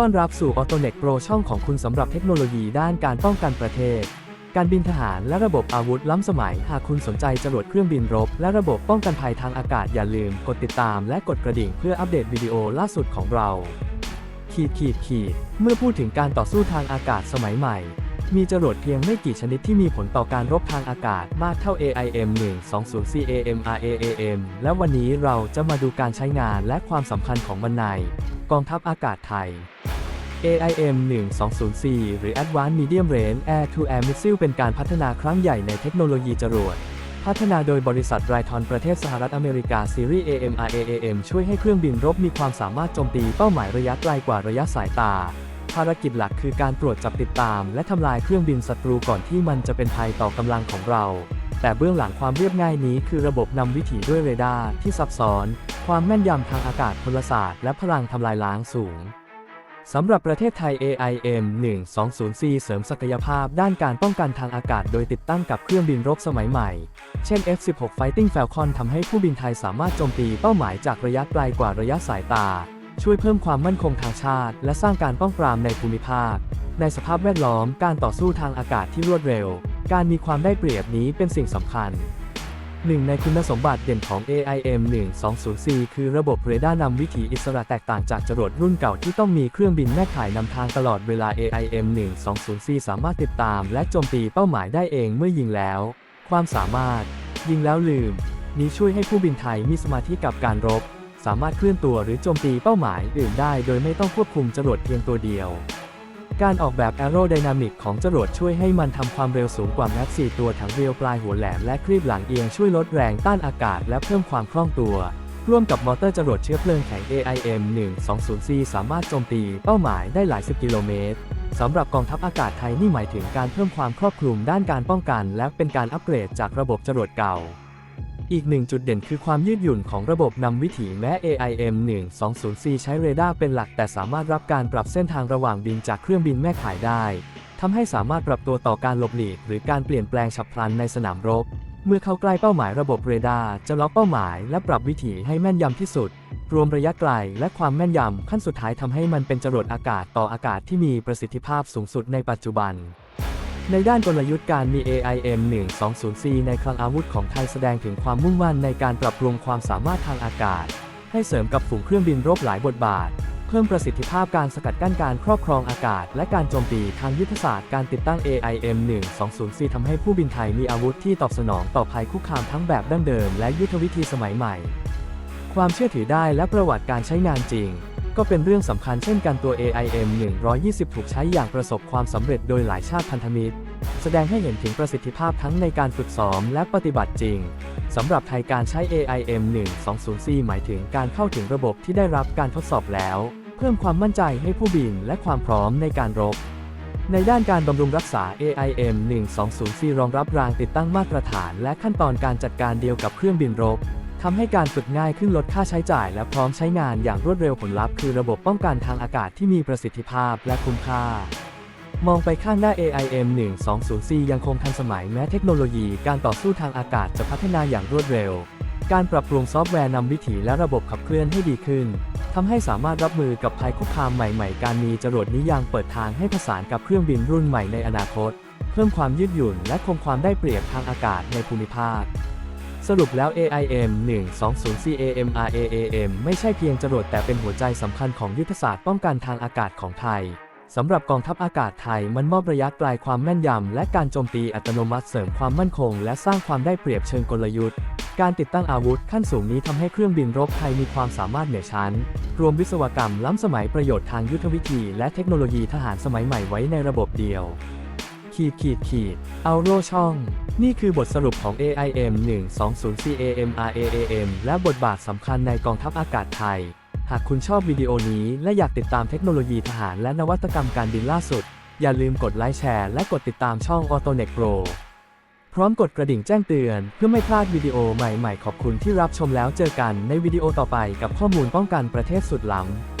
ต้อนรับสู่ a u t o n e t Pro ช่องของคุณสำหรับเทคโนโลยีด้านการป้องกันประเทศ การบินทหารและระบบอาวุธล้ำสมัย หากคุณสนใจจรวดเครื่องบินรบ และระบบป้องกันภัยทางอากาศอย่าลืม กดติดตามและกดกระดิ่งเพื่ออัปเดตวิดีโอล่าสุดของเรา ขีดขีดขีดเมื่อพูดถึงการต่อสู้ทางอากาศสมัยใหม่ มีจรวดเพียงไม่กี่ชนิดที่มีผลต่อการรบทางอากาศมากเท่า AIM 120 CAMRAAM และวันนี้เราจะมาดูการใช้งานและความสำคัญของมันในกองทัพอากาศไทย AIM 120C หรือ Advanced Medium Range Air to Air Missile เป็นการพัฒนาครั้งใหญ่ในเทคโนโลยีจรวด พัฒนาโดยบริษัทไรทอนประเทศสหรัฐอเมริกาซีรีส์ AMRAAM ช่วยให้เครื่องบินรบมีความสามารถโจมตีเป้าหมายระยะไกลกว่าระยะสายตา ภารกิจหลักคือการตรวจจับติดตาม และทำลายเครื่องบินศัตรูก่อนที่มันจะเป็นภัยต่อกำลังของเรา แต่เบื้องหลังความเรียบง่ายนี้คือระบบนำวิถีด้วยเรดาร์ที่ซับซ้อน ความแม่นยำทางอากาศพลศาสตร์ และพลังทำลายล้างสูง สำหรับประเทศไทย AIM 120C เสริมศักยภาพด้านการป้องกันทางอากาศโดยติดตั้งกับเครื่องบินรบสมัยใหม่ เช่น F-16 Fighting Falcon ทำให้ผู้บินไทยสามารถโจมตีเป้าหมายจากระยะไกลกว่าระยะสายตา ช่วยเพิ่มความมั่นคงทางชาติ และสร้างการป้องปรามในภูมิภาค ในสภาพแวดล้อมการต่อสู้ทางอากาศที่รวดเร็ว การมีความได้เปรียบนี้เป็นสิ่งสำคัญ หนึ่งในคุณสมบัติเด่นของ AIM 120C คือระบบเรดาร์นำวิถีอิสระแตกต่างจากจรวดรุ่นเก่าที่ต้องมีเครื่องบินแม่ข่ายนำทางตลอดเวลา AIM 120C สามารถติดตามและโจมตีเป้าหมายได้เองเมื่อยิงแล้ว ความสามารถ ยิงแล้วลืม นี้ช่วยให้ผู้บินไทยมีสมาธิกับการรบ สามารถเคลื่อนตัวหรือโจมตีเป้าหมายอื่นได้ โดยไม่ต้องควบคุมจรวดเพียงตัวเดียว การออกแบบ Aerodynamic ของจรวดช่วยให้มันทำความเร็วสูงกว่าแม็ก4ตัวถังเรียวปลายหัวแหลมและครีบหลังเอียงช่วยลดแรงต้านอากาศและเพิ่มความคล่องตัว ร่วมกับมอเตอร์จรวดเชื้อเพลิงแข็ง AIM 120C สามารถโจมตีเป้าหมายได้หลายสิบกิโลเมตรสำหรับกองทัพอากาศไทยนี่หมายถึงการเพิ่มความครอบคลุมด้านการป้องกัน และเป็นการอัปเกรดจากระบบจรวดเก่า อีกหนึ่งจุดเด่นคือความยืดหยุ่นของระบบนำวิถีแม้ AIM 120C ใช้เรดาร์เป็นหลัก แต่สามารถรับการปรับเส้นทางระหว่างบินจากเครื่องบินแม่ข่ายได้ทำให้สามารถปรับตัวต่อการหลบหลีก หรือการเปลี่ยนแปลงฉับพลันในสนามรบ เมื่อเข้าใกล้เป้าหมายระบบเรดาร์จะล็อกเป้าหมาย และปรับวิถีให้แม่นยำที่สุด รวมระยะไกลและความแม่นยำขั้นสุดท้ายทำให้มันเป็นจรวดอากาศต่ออากาศที่มีประสิทธิภาพสูงสุดในปัจจุบัน ในด้านกลยุทธ์การมี AIM 120C ในคลังอาวุธของไทยแสดงถึงความมุ่งมั่นในการปรับปรุงความสามารถทางอากาศ ให้เสริมกับฝูงเครื่องบินรบหลายบทบาท เพิ่มประสิทธิภาพการสกัดกั้นการครอบครองอากาศ และการโจมตีทางยุทธศาสตร์การติดตั้ง AIM 120C ทำให้ผู้บินไทยมีอาวุธที่ตอบสนองต่อภัยคุกคามทั้งแบบดั้งเดิมและยุทธวิธีสมัยใหม่ ความเชื่อถือได้และประวัติการใช้งานจริง ก็เป็นเรื่องสำคัญเช่นกันตัว AIM 120 ถูกใช้อย่างประสบความสำเร็จโดยหลายชาติพันธมิตร แสดงให้เห็นถึงประสิทธิภาพทั้งในการฝึกซ้อมและปฏิบัติจริงสำหรับไทยการใช้ AIM 120C หมายถึงการเข้าถึงระบบที่ได้รับการทดสอบแล้ว เพิ่มความมั่นใจให้ผู้บินและความพร้อมในการรบ ในด้านการบำรุงรักษา AIM 120C รองรับรางติดตั้งมาตรฐาน และขั้นตอนการจัดการเดียวกับเครื่องบินรบ ทำให้การฝึกง่ายขึ้นลดค่าใช้จ่ายและพร้อมใช้งานอย่างรวดเร็วผลลัพธ์คือระบบป้องกันทางอากาศที่มีประสิทธิภาพและคุ้มค่ามองไปข้างหน้า AIM 120C ยังคงทันสมัยแม้เทคโนโลยีการต่อสู้ทางอากาศจะพัฒนาอย่างรวดเร็ว การปรับปรุงซอฟต์แวร์นำวิถีและระบบขับเคลื่อนให้ดีขึ้นทำให้สามารถรับมือกับภัยคุกคามใหม่ ๆ การมีจรวดนี้ยังเปิดทางให้ผสานกับเครื่องบินรุ่นใหม่ในอนาคต เพิ่มความยืดหยุ่นและคงความได้เปรียบทางอากาศในภูมิภาค สรุปแล้ว AIM 120 CAMRAAM ไม่ใช่เพียงจรวดแต่เป็นหัวใจสำคัญของยุทธศาสตร์ป้องกันทางอากาศของไทยสำหรับกองทัพอากาศไทยมันมอบระยะไกลความแม่นยำ และการโจมตีอัตโนมัติเสริมความมั่นคง และสร้างความได้เปรียบเชิงกลยุทธ์ การติดตั้งอาวุธขั้นสูงนี้ทำให้เครื่องบินรบไทยมีความสามารถเหนือชั้น รวมวิศวกรรมล้ำสมัยประโยชน์ทางยุทธวิธี และเทคโนโลยีทหารสมัยใหม่ไว้ในระบบเดียว ขีดขีดขีดเอาโรช่อง นี่คือบทสรุปของ AIM 120 CAMRAAM และบทบาทสำคัญในกองทัพอากาศไทย หากคุณชอบวิดีโอนี้และอยากติดตามเทคโนโลยีทหารและนวัตกรรมการบินล่าสุด อย่าลืมกดไลค์แชร์และกดติดตามช่อง a u t o n e t Pro พร้อมกดกระดิ่งแจ้งเตือนเพื่อไม่พลาดวิดีโอใหม่ๆ ขอบคุณที่รับชมแล้วเจอกันในวิดีโอต่อไปกับข้อมูลป้องกันประเทศสุดล้ำ